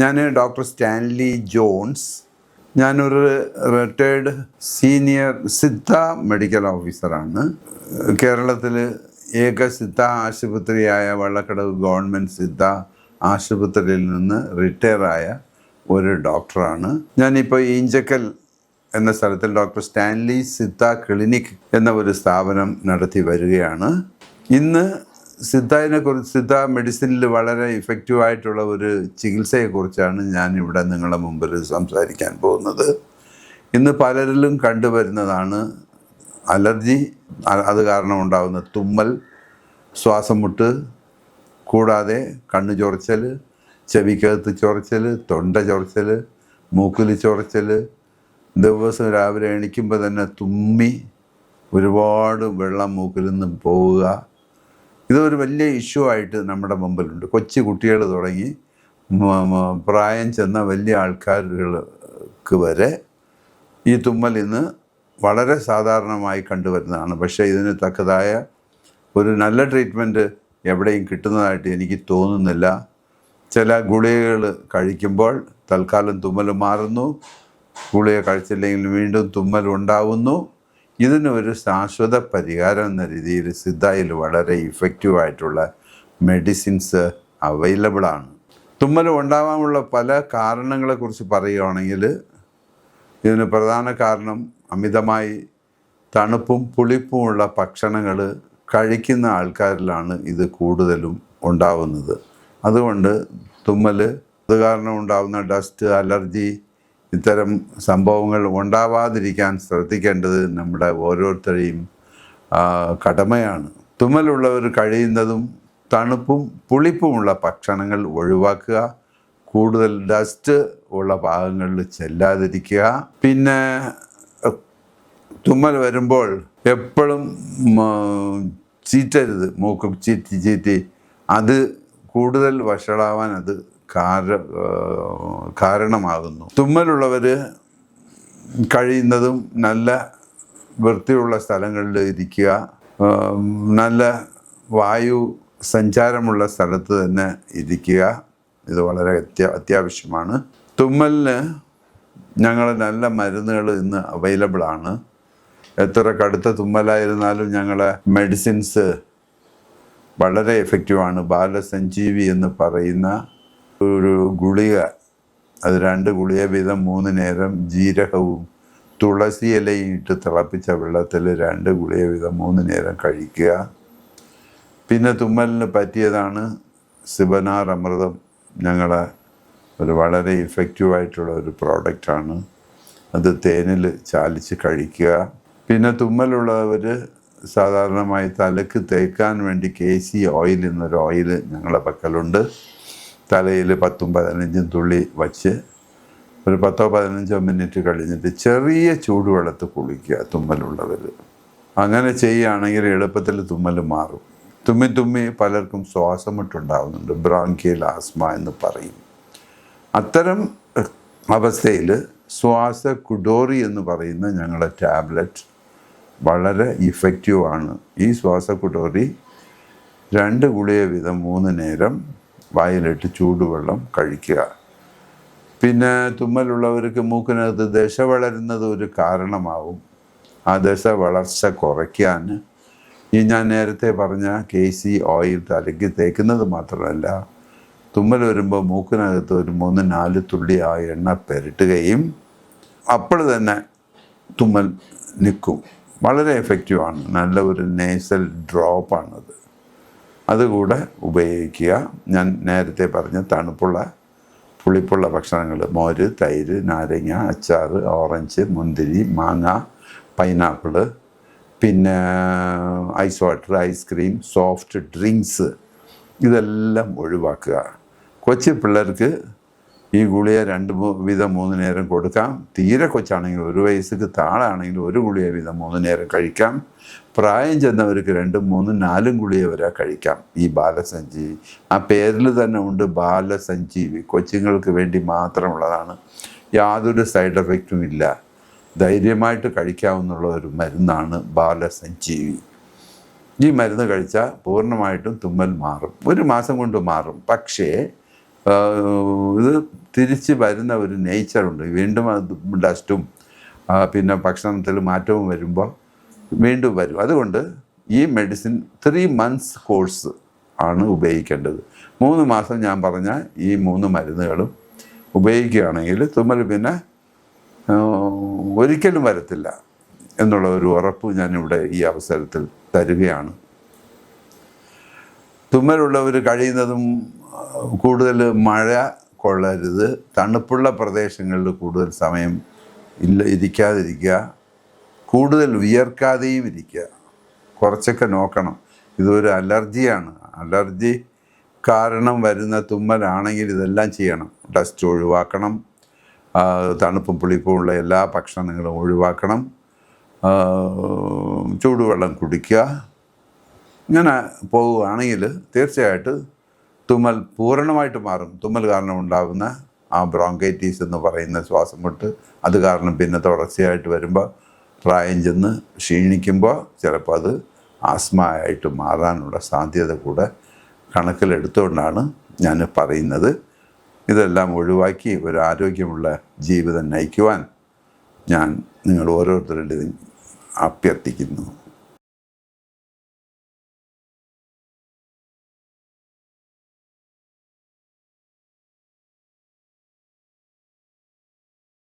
ഞാൻ doctor Stanley Jones. ഞാനൊരു retired senior Siddha medical ഓഫീസറാണ് കേരളത്തിൽ ഏക സിദ്ധ ആശുപത്രിയായ വള്ളക്കടവ് ഗവൺമെന്റ് സിദ്ധ ആശുപത്രിയിൽ നിന്ന് റിട്ടയറായ ഒരു ഡോക്ടറാണ് ഞാനിപ്പോൾ ഈഞ്ചക്കൽ എന്ന സ്ഥലത്തിൽ ഡോക്ടർ സ്റ്റാൻലി സിദ്ധ ക്ലിനിക് എന്ന ഒരു സ്ഥാപനം നടത്തി വരികയാണ്. ഇന്ന് സിദ്ധയെ കുറിച്ച് സിദ്ധ മെഡിസിനിൽ വളരെ ഇഫക്റ്റീവ് ആയിട്ടുള്ള ഒരു ചികിത്സയെക്കുറിച്ചാണ് ഞാൻ ഇവിടെ നിങ്ങളുടെ മുമ്പിൽ സംസാരിക്കാൻ പോകുന്നത്. ഇന്ന് പലരിലും കണ്ടുവരുന്നതാണ് അലർജി അത് കാരണം ഉണ്ടാകുന്ന തുമ്മൽ ശ്വാസം മുട്ട് കൂടാതെ കണ്ണു ചൊറിച്ചൽ ചെവിക്കകത്ത് ചൊറിച്ചൽ തൊണ്ട ചൊറിച്ചൽ മൂക്കിൽ ചൊറിച്ചൽ ദിവസം രാവിലെ എണീക്കുമ്പോൾ തന്നെ തുമ്മി ഒരുപാട് വെള്ളം മൂക്കിൽ നിന്ന് പോവുക. ഇതൊരു വലിയ ഇഷ്യൂ ആയിട്ട് നമ്മുടെ മുമ്പിലുണ്ട്. കൊച്ചു കുട്ടികൾ തുടങ്ങി പ്രായം ചെന്ന വലിയ ആൾക്കാർക്ക് വരെ ഈ തുമ്മൽ ഇന്ന് വളരെ സാധാരണമായി കണ്ടുവരുന്നതാണ്. പക്ഷേ ഇതിന് തക്കതായ ഒരു നല്ല ട്രീറ്റ്മെന്റ് എവിടെയും കിട്ടുന്നതായിട്ട് എനിക്ക് തോന്നുന്നില്ല. ചില ഗുളികകൾ കഴിക്കുമ്പോൾ തൽക്കാലം തുമ്മൽ മാറുന്നു. ഗുളിക കഴിച്ചില്ലെങ്കിൽ വീണ്ടും തുമ്മൽ ഉണ്ടാവുന്നു. ഇതിന് ഒരു ശാശ്വത പരിഹാരം എന്ന രീതിയിൽ സിദ്ധയിൽ വളരെ ഇഫക്റ്റീവ് ആയിട്ടുള്ള മെഡിസിൻസ് അവൈലബിളാണ് തുമ്മൽ ഉണ്ടാവാനുള്ള പല കാരണങ്ങളെക്കുറിച്ച് പറയുകയാണെങ്കിൽ ഇതിന് പ്രധാന കാരണം അമിതമായി തണുപ്പും പുളിപ്പുമുള്ള ഭക്ഷണങ്ങൾ കഴിക്കുന്ന ആൾക്കാരിലാണ് ഇത് കൂടുതലും ഉണ്ടാവുന്നത്. അതുകൊണ്ട് തുമ്മൽ അത് കാരണം ഉണ്ടാകുന്ന ഡസ്റ്റ് അലർജി ഇത്തരം സംഭവങ്ങൾ ഉണ്ടാവാതിരിക്കാൻ ശ്രദ്ധിക്കേണ്ടത് നമ്മുടെ ഓരോരുത്തരെയും കടമയാണ്. തുമ്മലുള്ളവർ കഴിയുന്നതും തണുപ്പും പുളിപ്പുമുള്ള ഭക്ഷണങ്ങൾ ഒഴിവാക്കുക കൂടുതൽ ഡസ്റ്റ് ഉള്ള ഭാഗങ്ങളിൽ ചെല്ലാതിരിക്കുക. പിന്നെ തുമ്മൽ വരുമ്പോൾ എപ്പോഴും ചീറ്റരുത്. മൂക്ക് ചീറ്റി ചീറ്റി അത് കൂടുതൽ വഷളാവാൻ അത് കാര കാരണമാകുന്നു. തുമ്മലുള്ളവർ കഴിയുന്നതും നല്ല വൃത്തിയുള്ള സ്ഥലങ്ങളിൽ ഇരിക്കുക നല്ല വായു സഞ്ചാരമുള്ള സ്ഥലത്ത് തന്നെ ഇരിക്കുക. ഇത് വളരെ അത്യ അത്യാവശ്യമാണ്. തുമ്മലിന് ഞങ്ങൾ നല്ല മരുന്നുകൾ ഇന്ന് അവൈലബിൾ ആണ്. എത്ര കടുത്ത തുമ്മലായിരുന്നാലും ഞങ്ങളെ മെഡിസിൻസ് വളരെ എഫക്റ്റീവാണ് ബാലസഞ്ജീവി എന്ന് പറയുന്ന ഒരു ഗുളിക. അത് രണ്ട് ഗുളിക വീതം മൂന്ന് നേരം ജീരകവും തുളസി ഇലയും ഇട്ട് തിളപ്പിച്ച വെള്ളത്തിൽ രണ്ട് ഗുളിക വീതം മൂന്ന് നേരം കഴിക്കുക. പിന്നെ തുമ്മലിന് പറ്റിയതാണ് സിബനാർ അമൃതം. ഞങ്ങളെ ഒരു വളരെ ഇഫക്റ്റീവായിട്ടുള്ള ഒരു പ്രോഡക്റ്റാണ് അത് തേനിൽ ചാലിച്ച് കഴിക്കുക. പിന്നെ തുമ്മലുള്ളവർ സാധാരണമായി തലക്ക് തേക്കാൻ വേണ്ടി കെ സി ഓയിൽ എന്നൊരു ഓയിൽ ഞങ്ങളുടെ പക്കലുണ്ട്. തലയിൽ പത്തും പതിനഞ്ചും തുള്ളി വച്ച് ഒരു പത്തോ പതിനഞ്ചോ മിനിറ്റ് കഴിഞ്ഞിട്ട് ചെറിയ ചൂടുവെള്ളത്ത് കുളിക്കുക തുമ്മലുള്ളവർ അങ്ങനെ ചെയ്യുകയാണെങ്കിൽ എളുപ്പത്തിൽ തുമ്മൽ മാറും. തുമ്മി തുമ്മി പലർക്കും ശ്വാസം ബ്രാങ്കിയൽ ആസ്മ എന്ന് പറയും. അത്തരം അവസ്ഥയിൽ ശ്വാസ കുഡോറി എന്ന് പറയുന്ന ഞങ്ങളുടെ ടാബ്ലറ്റ് വളരെ ഇഫക്റ്റീവ് ആണ്. ഈ ശ്വാസ കുഡോറി രണ്ട് ഗുളിക വീതം മൂന്ന് നേരം വായിലിട്ട് ചൂടുവെള്ളം കഴിക്കുക. പിന്നെ തുമ്മലുള്ളവർക്ക് മൂക്കിനകത്ത് ദശ വളരുന്നത് ഒരു കാരണമാവും. ആ ദശ വളർച്ച കുറയ്ക്കാൻ. ഈ ഞാൻ നേരത്തെ പറഞ്ഞ കെ സി ഓയിൽ തലയ്ക്ക് തേക്കുന്നത് മാത്രമല്ല തുമ്മൽ വരുമ്പോൾ മൂക്കിനകത്ത് ഒരു മൂന്ന് നാല് തുള്ളി ആ എണ്ണ പെരട്ടുകയും അപ്പോൾ തന്നെ തുമ്മൽ നിൽക്കും. വളരെ എഫക്റ്റീവാണ് നല്ല ഒരു നേസൽ ഡ്രോപ്പാണത് അതുകൂടെ ഉപയോഗിക്കുക. ഞാൻ നേരത്തെ പറഞ്ഞ തണുപ്പുള്ള പുളിപ്പുള്ള ഭക്ഷണങ്ങൾ മോര് തൈര് നാരങ്ങ അച്ചാർ ഓറഞ്ച് മുന്തിരി മാങ്ങ പൈനാപ്പിൾ പിന്നെ ice water ice cream soft drinks ഇതെല്ലാം ഒഴിവാക്കുക. കൊച്ചു പിള്ളേർക്ക് ഈ ഗുളിക രണ്ട് വിധം മൂന്ന് നേരം കൊടുക്കാം. തീരെ കൊച്ചാണെങ്കിൽ ഒരു വയസ്സിക്ക് താഴാണെങ്കിൽ ഒരു ഗുളിക വീതം മൂന്ന് നേരം കഴിക്കാം. പ്രായം ചെന്നവർക്ക് രണ്ടും മൂന്നും നാലും ഗുളിയ വരെ കഴിക്കാം. ഈ ബാലസഞ്ജീവി ആ പേരിൽ തന്നെ ഉണ്ട് ബാലസഞ്ജീവി കൊച്ചുങ്ങൾക്ക് വേണ്ടി മാത്രമുള്ളതാണ്. യാതൊരു സൈഡ് എഫക്റ്റും ഇല്ല. ധൈര്യമായിട്ട് കഴിക്കാവുന്നുള്ള ഒരു മരുന്നാണ് ബാലസഞ്ജീവി ഈ മരുന്ന് കഴിച്ചാൽ പൂർണമായിട്ടും തുമ്മൽ മാറും. ഒരു മാസം കൊണ്ട് മാറും. പക്ഷേ ഇത് തിരിച്ച് വരുന്ന ഒരു നേച്ചറുണ്ട് വീണ്ടും അത് ഡസ്റ്റും പിന്നെ ഭക്ഷണത്തിൽ മാറ്റവും വരുമ്പോൾ വീണ്ടും വരും. അതുകൊണ്ട് ഈ മെഡിസിൻ ത്രീ മന്ത്സ് കോഴ്സ് ആണ് ഉപയോഗിക്കേണ്ടത്. മൂന്ന് മാസം ഞാൻ പറഞ്ഞ ഈ മൂന്ന് മരുന്നുകളും ഉപയോഗിക്കുകയാണെങ്കിൽ തുമ്മൽ പിന്നെ ഒരിക്കലും വരത്തില്ല എന്നുള്ള ഒരു ഉറപ്പ് ഞാനിവിടെ ഈ അവസരത്തിൽ തരികയാണ്. തുമ്മലുള്ളവർ കഴിയുന്നതും കൂടുതൽ മഴ കൊള്ളരുത്. തണുപ്പുള്ള പ്രദേശങ്ങളിൽ കൂടുതൽ സമയം ഇല്ല ഇരിക്കാതിരിക്കുക. കൂടുതൽ വിയർക്കാതെയും ഇരിക്കുക. കുറച്ചൊക്കെ നോക്കണം. ഇതൊരു അലർജിയാണ്. അലർജി കാരണം വരുന്ന തുമ്മലാണെങ്കിൽ ഇതെല്ലാം ചെയ്യണം. ഡസ്റ്റ് ഒഴിവാക്കണം. തണുപ്പും പുളിപ്പും ഉള്ള എല്ലാ ഭക്ഷണങ്ങളും ഒഴിവാക്കണം. ചൂടുവെള്ളം കുടിക്കുക. ഇങ്ങനെ പോവുകയാണെങ്കിൽ തീർച്ചയായിട്ട് തുമ്മൽ പൂർണമായിട്ട് മാറും. തുമ്മൽ കാരണം ഉണ്ടാകുന്ന ആ ബ്രോങ്കൈറ്റീസ് എന്ന് പറയുന്ന ശ്വാസം മുട്ട് അത് കാരണം പിന്നെ തുടർച്ചയായിട്ട് വരുമ്പോൾ പ്രായം ചെന്ന് ക്ഷീണിക്കുമ്പോൾ ചിലപ്പോൾ അത് ആസ്മയായിട്ട് മാറാനുള്ള സാധ്യത കൂടെ കണക്കിലെടുത്തുകൊണ്ടാണ് ഞാൻ പറയുന്നത്. ഇതെല്ലാം ഒഴിവാക്കി ഒരു ആരോഗ്യമുള്ള ജീവിതം നയിക്കുവാൻ ഞാൻ നിങ്ങൾ ഓരോരുത്തരുടെയും അഭ്യർത്ഥിക്കുന്നു.